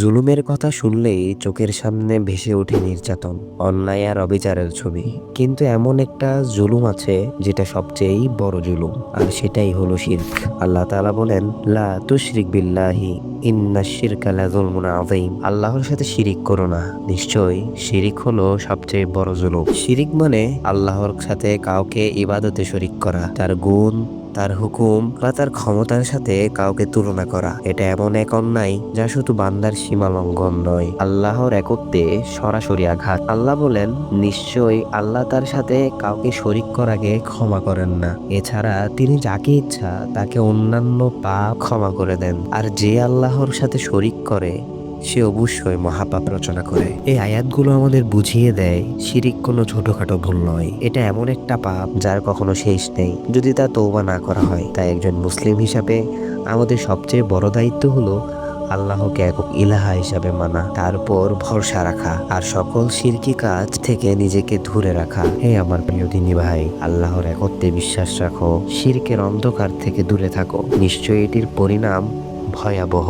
জুলুমের কথা শুনলেই চোখের সামনে ভেসে ওঠে নির্যাতন, অন্যায় আর অবিচারের ছবি। কিন্তু এমন একটা জুলুম আছে যেটা সবচেয়েই বড় জুলুম, আর সেটাই হলো শিরক। আল্লাহ তাআলা বলেন, লা তুশরিক বিল্লাহি, ইন্না শিরকা লাযুলমুন আযীম। আল্লাহর সাথে শিরিক করো না। নিশ্চয়ই শিরিক হলো সবচেয়ে বড় জুলুম। শিরিক মানে আল্লাহর সাথে কাউকে ইবাদতে শরিক করা, তার গুণ তার হুকুম বা তার ক্ষমতার সাথে কাউকে তুলনা করা। এটা এমন এক অন্যায় যা শুধু বান্দার সীমা লঙ্ঘন নয়, আল্লাহর একত্বে সরাসরি আঘাত। আল্লাহ বলেন, নিশ্চয়ই আল্লাহ তার সাথে কাউকে শরিক করাকে ক্ষমা করেন না। এছাড়া তিনি যাকে ইচ্ছা তাকে অন্যান্য পাপ ক্ষমা করে দেন। আর যে আল্লাহর সাথে শরিক করে সে অবশ্যই মহাপাপ রচনা করে। এই আয়াতগুলো আমাদের বুঝিয়ে দেয়, শিরিক কোনো ছোটখাটো ভুল নয়। এটা এমন একটা পাপ যার কখনো শেষ নেই। যদি তা তৌবা না করা হয়, তাই একজন মুসলিম হিসাবে আমাদের সবচেয়ে বড় দায়িত্ব হলো আল্লাহকে একক ইলাহা হিসাবে মানা, তারপর ভরসা রাখা আর সকল শিরকি কাজ থেকে নিজেকে দূরে রাখা। হে আমার প্রিয় দিনী ভাই, আল্লাহর একত্রে বিশ্বাস রাখো, শিরকের অন্ধকার থেকে দূরে থাকো। নিশ্চয়ই এটির পরিণাম ভয়াবহ।